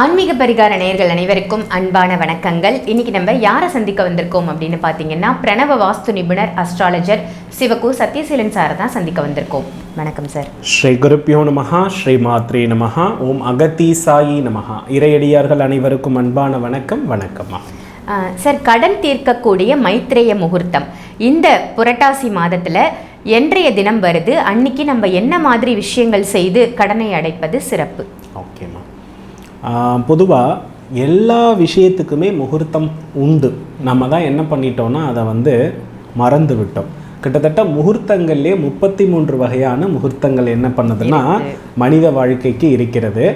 ஆன்மீக பரிகார நேயர்கள் அனைவருக்கும் அன்பான வணக்கங்கள். இன்னைக்கு நம்ம யாரை சந்திக்க வந்திருக்கோம் அப்படின்னு பார்த்தீங்கன்னா பிரணவ வாஸ்து நிபுணர் அஸ்ட்ராலஜர் சிவகு சத்யசீலன் சாரை தான் சந்திக்க வந்திருக்கோம். வணக்கம் சார் ஸ்ரீ குருப்பியோ நமஹா ஸ்ரீ மாத்ரே நமஹா ஓம் அகத்தி சாயி நமஹா. இறையடியார்கள் அனைவருக்கும் அன்பான வணக்கம் வணக்கம்மா. சார் கடன் தீர்க்கக்கூடிய மைத்ரேய முகூர்த்தம். இந்த புரட்டாசி மாதத்தில் என்றைய தினம் வருது? அன்னைக்கு நம்ம என்ன மாதிரி விஷயங்கள் செய்து கடனை அடைப்பது சிறப்பு? ஓகேம்மா. பொதுவாக எல்லா விஷயத்துக்குமே முகூர்த்தம் உண்டு. நம்ம தான் என்ன பண்ணிட்டோம்னா அதை வந்து மறந்து விட்டோம். கிட்டத்தட்ட முகூர்த்தங்கள்லேயே முப்பத்தி மூன்று வகையான முகூர்த்தங்கள் என்ன பண்ணுதுன்னா மனித வாழ்க்கைக்கு இருக்கிறது.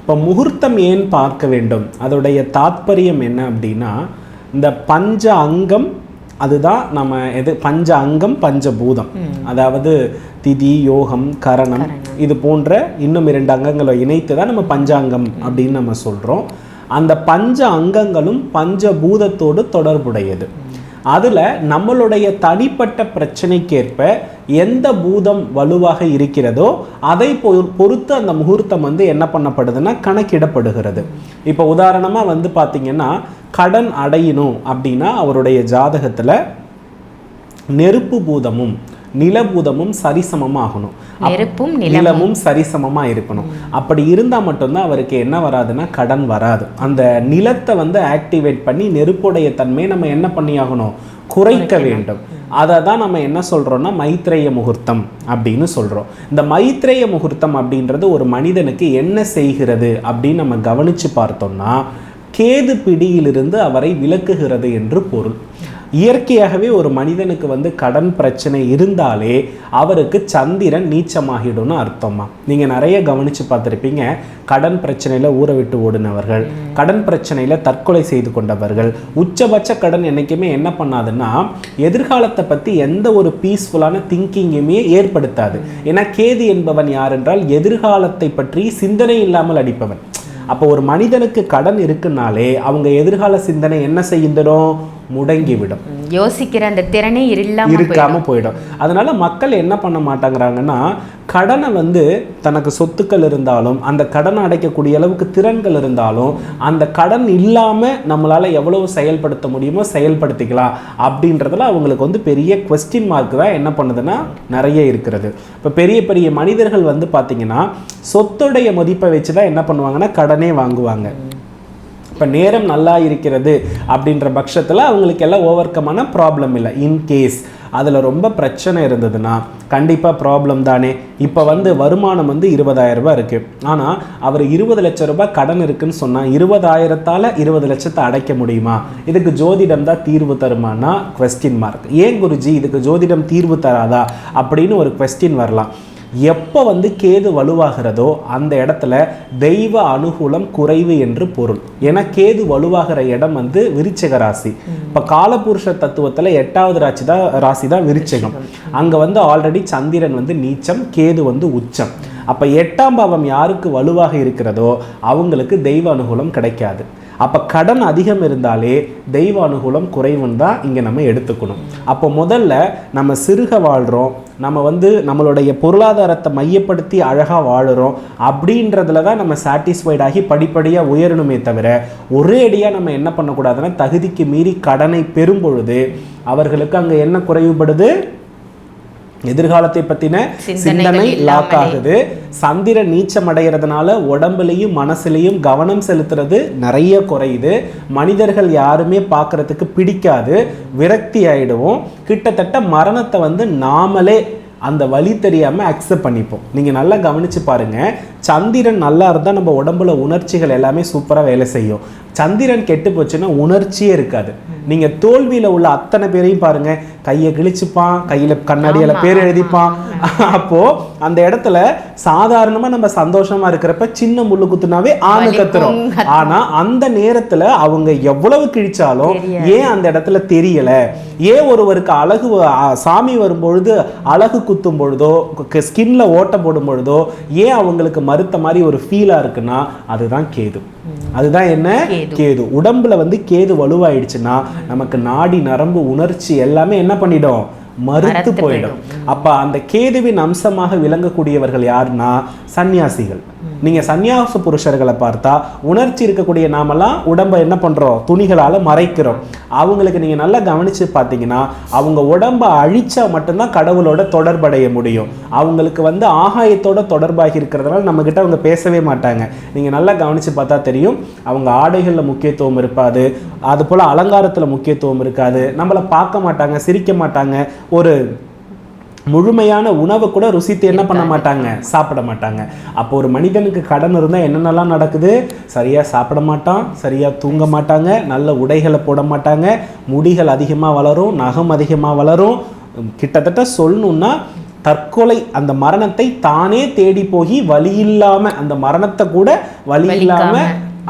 இப்போ முகூர்த்தம் ஏன் பார்க்க வேண்டும்? அதோடைய தாத்பரியம் என்ன அப்படின்னா இந்த பஞ்ச அங்கம் அதுதான் நம்ம எது பஞ்ச அங்கம் பஞ்சபூதம் அதாவது திதி யோகம் கரணம் இது போன்ற இன்னும் இரண்டு அங்கங்களை இணைத்து தான் நம்ம பஞ்சாங்கம் அப்படின்னு நம்ம சொல்கிறோம் அந்த பஞ்ச அங்கங்களும் பஞ்சபூதத்தோடு தொடர்புடையது. அதில் நம்மளுடைய தனிப்பட்ட பிரச்சனைக்கேற்ப எந்த பூதம் வலுவாக இருக்கிறதோ அதை பொ- பொறுத்து அந்த முகூர்த்தம் வந்து என்ன பண்ணப்படுதுன்னா கணக்கிடப்படுகிறது. இப்போ உதாரணமாக வந்து பார்த்தீங்கன்னா கடன் அடையணும் அப்படின்னா அவருடைய ஜாதகத்தில் நெருப்பு பூதமும் நிலபூதமும் சரிசமமாக ஆகணும் அப்- நெருப்பும் நிலமும். சரிசமமா இருக்கணும். அப்படி இருந்தா மட்டும்தான் அவருக்கு என்ன வராதுன்னா கடன் வராது. அந்த நிலத்தை வந்து ஆக்டிவேட் பண்ணி நெருப்புடைய தன்மையை நம்ம என்ன பண்ணியாகணும் குறைக்க வேண்டும். அதை தான் நம்ம என்ன சொல்றோம்னா மைத்ரேய முகூர்த்தம் அப்படின்னு சொல்றோம். இந்த மைத்ரேய முகூர்த்தம் அப்படின்றது ஒரு மனிதனுக்கு என்ன செய்கிறது அப்படின்னு நம்ம கவனிச்சு பார்த்தோம்னா கேது பிடியிலிருந்து அவரை விலக்குகிறது என்று பொருள். இயற்கையாகவே ஒரு மனிதனுக்கு வந்து கடன் பிரச்சனை இருந்தாலே அவருக்கு சந்திரன் நீச்சமாகிடும்னு அர்த்தமா? நீங்கள் நிறைய கவனித்து பார்த்துருப்பீங்க. கடன் பிரச்சனையில் ஊற விட்டு ஓடினவர்கள் கடன் பிரச்சனையில் தற்கொலை செய்து கொண்டவர்கள் உச்சபட்ச கடன் என்றைக்குமே என்ன பண்ணாதுன்னா எதிர்காலத்தை பற்றி எந்த ஒரு பீஸ்ஃபுல்லான திங்கிங்குமே ஏற்படுத்தாது. ஏன்னா கேது என்பவன் யார் என்றால் எதிர்காலத்தை பற்றி சிந்தனை இல்லாமல் அடிப்பவன். அப்போ ஒரு மனிதனுக்கு கடன் இருக்குனாலே அவங்க எதிர்கால சிந்தனை என்ன செய்கின்றோம் முடங்கிவிடும். யோசிக்கிற அந்த திறனே இல்லாம இருக்காம போயிடும். அதனால மக்கள் என்ன பண்ண மாட்டாங்கிறாங்கன்னா கடனை வந்து தனக்கு சொத்துக்கள் இருந்தாலும் அந்த கடனை அடைக்கக்கூடிய அளவுக்கு திறன்கள் இருந்தாலும் அந்த கடன் இல்லாம நம்மளால எவ்வளவு செயல்படுத்த முடியுமோ செயல்படுத்திக்கலாம். அப்படின்றதுல அவங்களுக்கு வந்து பெரிய கொஸ்டின் மார்க் தான் என்ன பண்ணுதுன்னா நிறைய இருக்கிறது. இப்போ பெரிய பெரிய மனிதர்கள் வந்து பார்த்தீங்கன்னா சொத்துடைய மதிப்பை வச்சு தான் என்ன பண்ணுவாங்கன்னா கடனே வாங்குவாங்க. இப்போ நேரம் நல்லா இருக்கிறது அப்படின்ற பட்சத்தில் அவங்களுக்கு எல்லாம் ஓவர் கமான ப்ராப்ளம் இல்லை. இன்கேஸ் அதில் ரொம்ப பிரச்சனை இருந்ததுன்னா கண்டிப்பாக ப்ராப்ளம் தானே. இப்போ வந்து வருமானம் வந்து இருபதாயிரம் ரூபாய் இருக்குது ஆனால் அவர் இருபது லட்சம் ரூபாய் கடன் இருக்குன்னு சொன்னால் இருபதாயிரத்தால் இருபது லட்சத்தை அடைக்க முடியுமா? இதுக்கு ஜோதிடம் தான் தீர்வு தருமானா கொஸ்டின் மார்க் ஏன் குருஜி இதுக்கு ஜோதிடம் தீர்வு தராதா அப்படின்னு ஒரு கொஸ்டின் வரலாம். எப்போ வந்து கேது வலுவாகிறதோ அந்த இடத்துல தெய்வ அனுகூலம் குறைவு என்று பொருள். ஏன்னா கேது வலுவாகிற இடம் வந்து விருச்சிக ராசி. இப்போ காலபுருஷ தத்துவத்தில் எட்டாவது ராசி தான் ராசி தான் விருச்சிகம். அங்கே வந்து ஆல்ரெடி சந்திரன் வந்து நீச்சம் கேது வந்து உச்சம். அப்போ எட்டாம் பாவம் யாருக்கு வலுவாக இருக்கிறதோ அவங்களுக்கு தெய்வ அனுகூலம் கிடைக்காது. அப்போ கடன் அதிகம் இருந்தாலே தெய்வ அனுகூலம் குறைவுன்னு தான் இங்கே நம்ம எடுத்துக்கணும். அப்போ முதல்ல நம்ம சிறுக வாழ்கிறோம் நம்ம வந்து நம்மளுடைய பொருளாதாரத்தை மையப்படுத்தி அழகாக வாழுகிறோம் அப்படின்றதுல தான் நம்ம சாட்டிஸ்ஃபைட் ஆகி படிப்படியாக உயரணுமே தவிர ஒரே அடியாக நம்ம என்ன பண்ணக்கூடாதுன்னா தகுதிக்கு மீறி கடனை பெறும் பொழுது அவர்களுக்கு அங்கே என்ன குறைவுபடுது? எதிர்காலத்தை சிந்தனைகள் சிந்தனை லாக். ஆகுது சந்திரன் நீச்சம் அடைகிறதுனால உடம்புலையும் மனசுலையும் கவனம் செலுத்துறது நிறைய குறையுது. மனிதர்கள் யாருமே பார்க்கறதுக்கு பிடிக்காது. விரக்தி ஆயிடுவோம். கிட்டத்தட்ட மரணத்தை வந்து நாமளே அந்த வழி தெரியாம அக்செப்ட் பண்ணிப்போம். நீங்க நல்லா கவனிச்சு பாருங்க. சந்திரன் நல்லா இருந்தா நம்ம உடம்புல உணர்ச்சிகள் எல்லாமே சூப்பரா வேலை செய்யும். சந்திரன் கெட்டு போச்சுன்னா உணர்ச்சியே இருக்காது. நீங்க தோல்வியில உள்ள அத்தனை பேரையும் பாருங்க. கையை கிழிச்சுப்பான் கையில கண்ணாடியில பேர் எழுதிப்பான். அப்போ அந்த இடத்துல சாதாரணமா நம்ம சந்தோஷமா இருக்கிறப்ப சின்ன முள்ளு குத்துனாவே ஆணு கத்துறோம் ஆனா அந்த நேரத்துல அவங்க எவ்வளவு கிழிச்சாலும் ஏன் அந்த இடத்துல தெரியல? ஏன் ஒருவருக்கு அழகு சாமி வரும்பொழுது அழகு குத்தும் பொழுதோ ஸ்கின்ல ஓட்ட போடும் பொழுதோ ஏன் அவங்களுக்கு மறுத்த மாதிரி ஒரு ஃபீலா இருக்குன்னா அதுதான் கேது. அதுதான் என்ன. கேது. உடம்புல வந்து கேது வலுவாயிடுச்சுன்னா நமக்கு நாடி நரம்பு உணர்ச்சி எல்லாமே என்ன பண்ணிடும்? மறுத்து போயிடும். அப்ப அந்த கேதுவின் அம்சமாக விளங்கக்கூடியவர்கள் யாருன்னா சன்னியாசிகள். நீங்க சந்நியாச புருஷர்களை பார்த்தா உணர்ச்சி இருக்கக்கூடிய நாமெல்லாம் உடம்ப என்ன பண்றோம்? துணிகளால மறைக்கிறோம். அவங்களுக்கு நீங்க நல்லா கவனிச்சு பார்த்தீங்கன்னா அவங்க உடம்ப அழிச்சா மட்டும்தான் கடவுளோட தொடர்படைய முடியும். அவங்களுக்கு வந்து ஆகாயத்தோட தொடர்பாகி இருக்கிறதுனால நம்ம கிட்ட அவங்க பேசவே மாட்டாங்க. நீங்க நல்லா கவனிச்சு பார்த்தா தெரியும் அவங்க ஆடைகளில் முக்கியத்துவம் இருப்பாது அது போல முக்கியத்துவம் இருக்காது. நம்மளை பார்க்க மாட்டாங்க சிரிக்க மாட்டாங்க. ஒரு முழுமையான உணவை கூட ருசித்து என்ன பண்ண மாட்டாங்க? சாப்பிட மாட்டாங்க. அப்போ ஒரு மனிதனுக்கு கடன் இருந்தால் என்னென்னலாம் நடக்குது? சரியாக சாப்பிட மாட்டான் சரியாக தூங்க மாட்டாங்க நல்ல உடைகளை போட மாட்டாங்க முடிகள் அதிகமாக வளரும் நகம் அதிகமாக வளரும். கிட்டத்தட்ட சொல்லணும்னா தற்கொலை அந்த மரணத்தை தானே தேடி போய் வழி இல்லாம அந்த மரணத்தை கூட வழி இல்லாம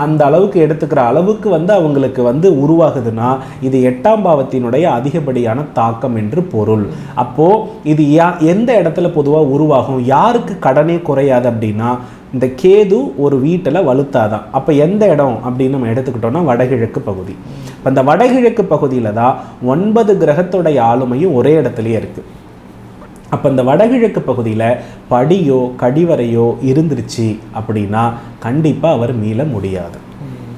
அந்த அளவுக்கு எடுத்துக்கிற அளவுக்கு வந்து அவங்களுக்கு வந்து உருவாகுதுன்னா இது எட்டாம் பாவத்தினுடைய அதிகப்படியான தாக்கம் என்று பொருள். அப்போ இது யா எந்த இடத்துல பொதுவாக உருவாகும்? யாருக்கு கடனே குறையாது அப்படின்னா இந்த கேது ஒரு வீட்டில் வலுத்தாதான். அப்போ எந்த இடம் அப்படின்னு நம்ம எடுத்துக்கிட்டோம்னா வடகிழக்கு பகுதி. இப்போ இந்த வடகிழக்கு பகுதியில் தான் ஒன்பது கிரகத்தோடைய ஆளுமையும் ஒரே இடத்துலையே இருக்குது அப்போ இந்த வடகிழக்கு பகுதியில் படியோ கடிவரையோ இருந்துருச்சு அப்படின்னா கண்டிப்பாக அவர் மீள முடியாது.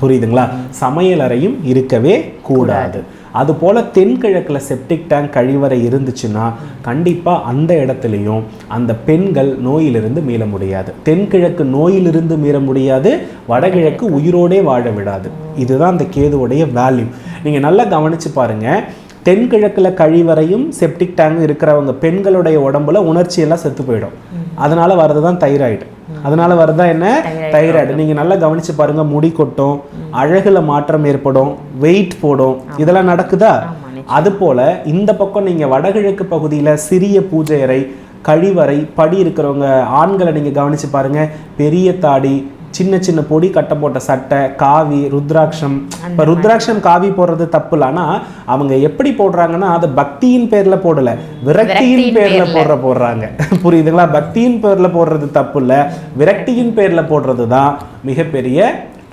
புரியுதுங்களா? சமையலறையும் இருக்கவே கூடாது. அதுபோல் தென்கிழக்கில் செப்டிக் டேங்க் கழிவறை இருந்துச்சுன்னா கண்டிப்பாக அந்த இடத்துலையும் அந்த பெண்கள் நோயிலிருந்து மீள முடியாது. தென்கிழக்கு நோயிலிருந்து மீள முடியாது வடகிழக்கு உயிரோடே வாழ விடாது. இதுதான் அந்த கேதுவுடைய வேல்யூ நீங்கள் நல்லா கவனித்து பாருங்கள் தென்கிழக்கில் கழிவறையும் செப்டிக் டேங்கும் இருக்கிறவங்க பெண்களுடைய உடம்புல உணர்ச்சி எல்லாம் செத்து போயிடும். அதனால வர்றது தான் தைராய்டு அதனால வர்றதா என்ன? தைராய்டு நீங்க நல்லா கவனிச்சு பாருங்க முடி கொட்டும் அழகுல மாற்றம் ஏற்படும் வெயிட் போடும். இதெல்லாம் நடக்குதா? அது போல இந்த பக்கம் நீங்க வடகிழக்கு பகுதியில சிறிய பூஜை அறை கழிவறை படி இருக்கிறவங்க ஆண்களை நீங்க கவனிச்சு பாருங்க பெரிய தாடி சின்ன சின்ன பொடி கட்ட போட்ட சட்டை காவி ருத்ராட்சம். இப்போ ருத்ராட்சம் காவி போடுறது தப்பு இல்லை ஆனா அவங்க எப்படி போடுறாங்கன்னா அது பக்தியின் பேர்ல போடல. விரக்தியின் பேர்ல. போடுற போடுறாங்க. புரியுதுங்களா? பக்தியின் பேர்ல போடுறது தப்பு இல்ல விரக்தியின் பேர்ல போடுறது தான் மிகப்பெரிய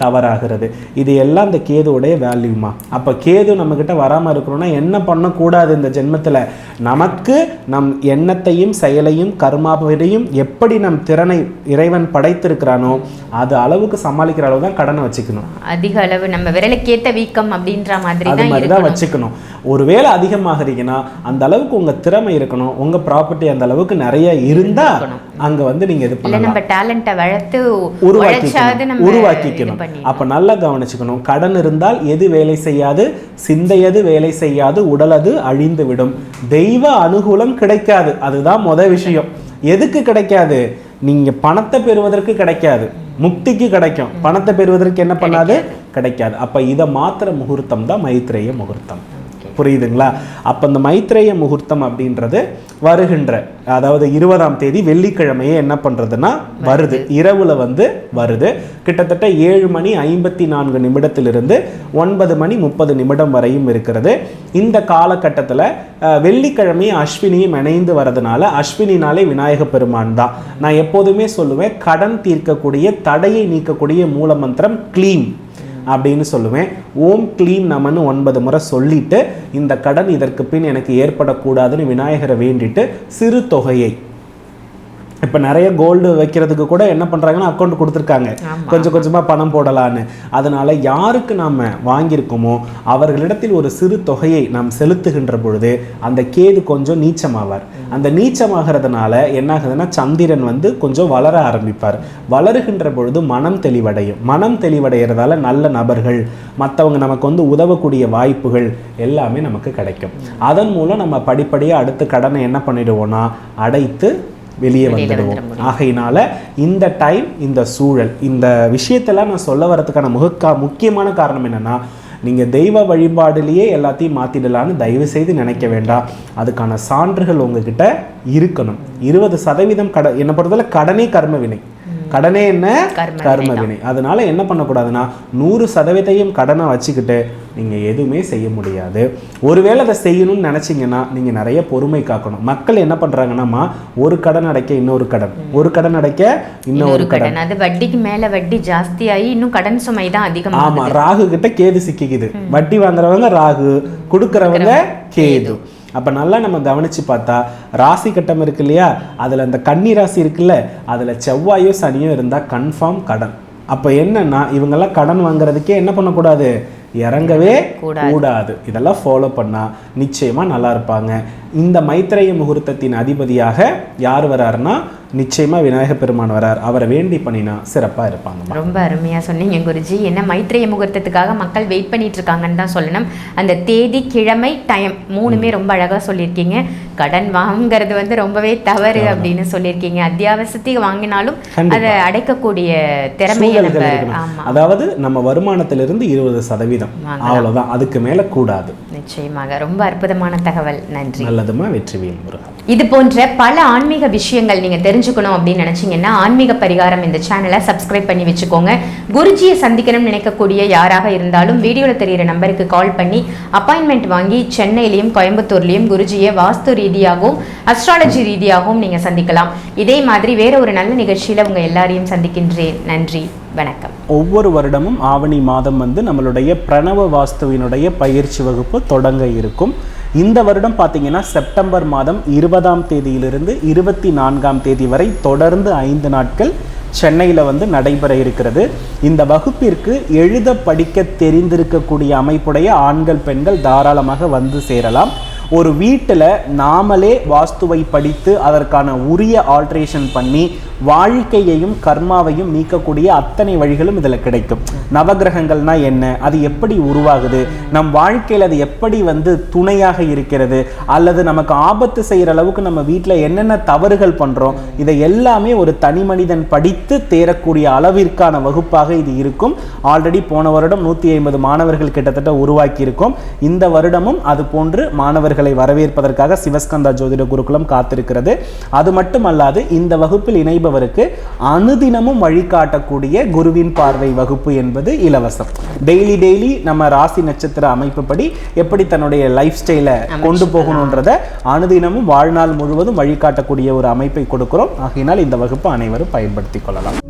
தவறாகிறது. இது எல்லாம் இந்த கேதுவுடைய வேல்யூமா அப்ப கேது நம்ம கிட்ட வராம இருக்கணும்னா என்ன பண்ணக்கூடாது இந்த ஜென்மத்துல? நமக்கு நம் எண்ணத்தையும் செயலையும் கர்மாவையும் எப்படி நம் திறனை இறைவன் படைத்திருக்கிறானோ அது அளவுக்கு சமாளிக்கிற அளவு தான் கடனை வச்சுக்கணும். அதிக அளவு நம்ம விரலுக்கேத்த வீக்கம் அப்படின்ற மாதிரி அது மாதிரி தான் வச்சுக்கணும். ஒருவேளை அதிகமாகறீங்கன்னா அந்த அளவுக்கு உங்க திறமை இருக்கணும் உங்க ப்ராப்பர்ட்டி அந்த அளவுக்கு நிறைய இருந்தா அங்க வந்து நீங்க இது பண்ணலாம். நம்ம டேலண்ட்டை வளர்த்து இது உருவாக்கிக்கணும். பண்ணி அப்ப நல்லா கவனிச்சுக்கணும். கடன் இருந்தால் எது வேலை செய்யாது? சிந்தையது வேலை செய்யாது? உடலது அழிந்து விடும் தெய்வ அனுகூலம் கிடைக்காது. அதுதான் முத விஷயம். எதுக்கு கிடைக்காது? நீங்க பணத்தை பெறுவதற்கு கிடைக்காது. முக்திக்கு கிடைக்கும். பணத்தை பெறுவதற்கு என்ன பண்ணாது? கிடைக்காது. அப்ப இதை மாத்திர முகூர்த்தம் தான் மைத்ரேய முகூர்த்தம். புரியுதுங்களா? அப்போ இந்த மைத்ரேய முகூர்த்தம் அப்படின்றது வருகின்ற அதாவது இருபதாம் தேதி வெள்ளிக்கிழமையே என்ன பண்ணுறதுன்னா வருது. இரவுல வந்து வருது. கிட்டத்தட்ட ஏழு மணி ஐம்பத்தி நான்கு நிமிடத்திலிருந்து ஒன்பது மணி முப்பது நிமிடம் வரையும் இருக்கிறது. இந்த காலகட்டத்தில் வெள்ளிக்கிழமை அஸ்வினியும் இணைந்து வரதுனால அஸ்வினினாலே விநாயக பெருமான் தான். நான் எப்போதுமே சொல்லுவேன் கடன் தீர்க்கக்கூடிய தடையை நீக்கக்கூடிய மூலமந்திரம் க்ளீன். அப்படின்னு சொல்லுவேன். ஓம் க்ளீம் நமன்னு ஒன்பது முறை சொல்லிட்டு இந்த கடன் இதற்கு பின் எனக்கு ஏற்படக்கூடாதுன்னு விநாயகரை வேண்டிட்டு சிறு தொகையை இப்போ நிறைய கோல்டு வைக்கிறதுக்கு கூட என்ன பண்ணுறாங்கன்னா அக்கௌண்ட் கொடுத்துருக்காங்க. கொஞ்சம் கொஞ்சமாக பணம் போடலான்னு. அதனால யாருக்கு நாம் வாங்கியிருக்கோமோ அவர்களிடத்தில் ஒரு சிறு தொகையை நாம் செலுத்துகின்ற பொழுது அந்த கேது கொஞ்சம் நீச்சமாவார். அந்த நீச்சமாகிறதுனால என்ன ஆகுதுன்னா சந்திரன் வந்து கொஞ்சம் வளர ஆரம்பிப்பார். வளருகின்ற பொழுது மனம் தெளிவடையும். மனம் தெளிவடைகிறதால நல்ல நபர்கள் மற்றவங்க நமக்கு வந்து உதவக்கூடிய வாய்ப்புகள் எல்லாமே நமக்கு கிடைக்கும். அதன் மூலம் நம்ம படிப்படியாக அடுத்து கடனை என்ன பண்ணிடுவோம்னா அடைத்து வெளியே வந்துடுவோம். ஆகையினால இந்த டைம் இந்த சூழல் இந்த விஷயத்தெல்லாம் நான் சொல்ல வரதுக்கான முகக்கா முக்கியமான காரணம் என்னன்னா நீங்க தெய்வ வழிபாடுலயே எல்லாத்தையும் மாத்திடலான்னு தயவு செய்து நினைக்க வேண்டாம். அதுக்கான சான்றுகள் உங்ககிட்ட இருக்கணும். இருபது சதவீதம் கட என்னை பொறுத்தவரை கடனே கர்ம வினை. கடனே என்ன? கர்ம வினை அதனால என்ன பண்ணக்கூடாதுன்னா நூறு சதவீதத்தையும் கடனை வச்சுக்கிட்டு நீங்க எதுவுமே செய்ய முடியாது. ஒருவேளை அதை செய்யணும்னு நினைச்சீங்கன்னா நீங்க நிறைய பொறுமை காக்கணும். மக்கள் என்ன பண்றாங்கன்னாமா ஒரு கடன் அடைக்க இன்னொரு கடன். ஒரு கடன் அடைக்க இன்னொரு கடன். அது வட்டிக்கு மேல வட்டி ஜாஸ்தியாகி இன்னும் கடன் சுமை தான் ஆமா அதிகமாகுது ராகு கிட்ட கேது சிக்கிக்குது. வட்டி வாங்குறவங்க ராகு கொடுக்கறவங்க கேது. அப்போ நல்லா நம்ம கவனித்து பார்த்தா ராசி கட்டம் இருக்கு இல்லையா? அதில் அந்த கன்னி ராசி இருக்குல்ல அதில் செவ்வாயோ சனியோ இருந்தால் கன்ஃபார்ம் கடன். அப்போ என்னன்னா இவங்கெல்லாம் கடன் வாங்குறதுக்கே என்ன பண்ணக்கூடாது? இறங்கவே கூடாது. இதெல்லாம் ஃபாலோ பண்ணால் நிச்சயமாக நல்லா இருப்பாங்க இந்த மைத்திரைய முகூர்த்தத்தின் அதிபதியாக யார் வராருன்னா நிச்சயமாக விநாயக பெருமான் வரார். அவரை வேண்டி பண்ணினா சிறப்பாக இருப்பாங்க. ரொம்ப அருமையாக சொன்னீங்க குருஜி. என்ன மைத்ரேய முகூர்த்தத்துக்காக மக்கள் வெயிட் பண்ணிட்டு இருக்காங்கன்னு தான் சொல்லணும். அந்த தேதி கிழமை டைம் மூணுமே ரொம்ப அழகாக சொல்லியிருக்கீங்க. கடன் வாங்குறது வந்து ரொம்பவே தவறு அப்படின்னு சொல்லியிருக்கீங்க. அத்தியாவசியத்துக்கு வாங்கினாலும். அதை அடைக்கக்கூடிய ஆமா. அதாவது நம்ம வருமானத்திலிருந்து இருபது சதவீதம். வாங்கலாம். அவ்வளவுதான். அதுக்கு மேல கூடாது. நிச்சயமாக. ரொம்ப அற்புதமான தகவல். நன்றி. நல்லதுமா வெற்றிவேல் முருகன் இது போன்ற பல ஆன்மீக விஷயங்கள் நீங்க தெரிஞ்சுக்கணும் அப்படின்னு நினைச்சீங்கன்னா ஆன்மீக பரிகாரம் இந்த சேனலை சப்ஸ்கிரைப் பண்ணி வச்சுக்கோங்க. குருஜியை சந்திக்கணும்னு நினைக்கக்கூடிய யாராக இருந்தாலும் வீடியோவில் தெரியிற நம்பருக்கு கால் பண்ணி அப்பாயின்மெண்ட் வாங்கி சென்னையிலையும் கோயம்புத்தூர்லையும் குருஜியை வாஸ்து ரீதியாகவும் அஸ்ட்ராலஜி ரீதியாகவும் நீங்க சந்திக்கலாம். இதே மாதிரி வேற ஒரு நல்ல நிகழ்ச்சியில உங்க எல்லாரையும் சந்திக்கின்றேன். நன்றி. வணக்கம். ஒவ்வொரு வருடமும் ஆவணி மாதம் வந்து நம்மளுடைய பிரணவ வாஸ்துவினுடைய பயிற்சி வகுப்பு தொடங்க இருக்கும். இந்த வருடம் பார்த்தீங்கன்னா செப்டம்பர் மாதம் இருபதாம் தேதியிலிருந்து இருபத்தி நான்காம் தேதி வரை தொடர்ந்து ஐந்து நாட்கள் சென்னையில் வந்து நடைபெற இருக்கிறது. இந்த வகுப்பிற்கு எழுத படிக்க தெரிந்திருக்கக்கூடிய அமைப்புடைய ஆண்கள் பெண்கள் தாராளமாக வந்து சேரலாம். ஒரு வீட்டில் நாமளே வாஸ்துவை படித்து அதற்கான உரிய ஆல்ட்ரேஷன் பண்ணி வாழ்க்கையையும் கர்மாவையும் நீக்கக்கூடிய அத்தனை வழிகளும் இதில் கிடைக்கும். நவகிரகங்கள்னா என்ன? அது எப்படி உருவாகுது? நம் வாழ்க்கையில் அது எப்படி வந்து துணையாக இருக்கிறது? அல்லது நமக்கு ஆபத்து செய்கிற அளவுக்கு நம்ம வீட்டில் என்னென்ன தவறுகள் பண்ணுறோம் இதை எல்லாமே ஒரு தனி மனிதன் படித்து தேரக்கூடிய அளவிற்கான வகுப்பாக இது இருக்கும். ஆல்ரெடி போன வருடம் நூற்றி ஐம்பது மாணவர்கள் கிட்டத்தட்ட உருவாக்கியிருக்கும். இந்த வருடமும் அது போன்று மாணவர்களை வரவேற்பதற்காக சிவஸ்கந்தா ஜோதிட குருகுலம் காத்திருக்கிறது. அது மட்டுமல்லாது இந்த வகுப்பில் இணைபவருக்கு அனுதினமும் வழிகாட்டக்கூடிய குருவின் பார்வை வகுப்பு என்பது இலவசம். டெய்லி டெய்லி நம்ம ராசி நட்சத்திர அமைப்புப்படி எப்படி தன்னுடைய லைஃப் ஸ்டைலை கொண்டு போகணுன்றத அனுதினமும் வாழ்நாள் முழுவதும் வழிகாட்டக்கூடிய ஒரு அமைப்பை கொடுக்கிறோம். ஆகையினால் இந்த வகுப்பு அனைவரும் பயன்படுத்திக் கொள்ளலாம்.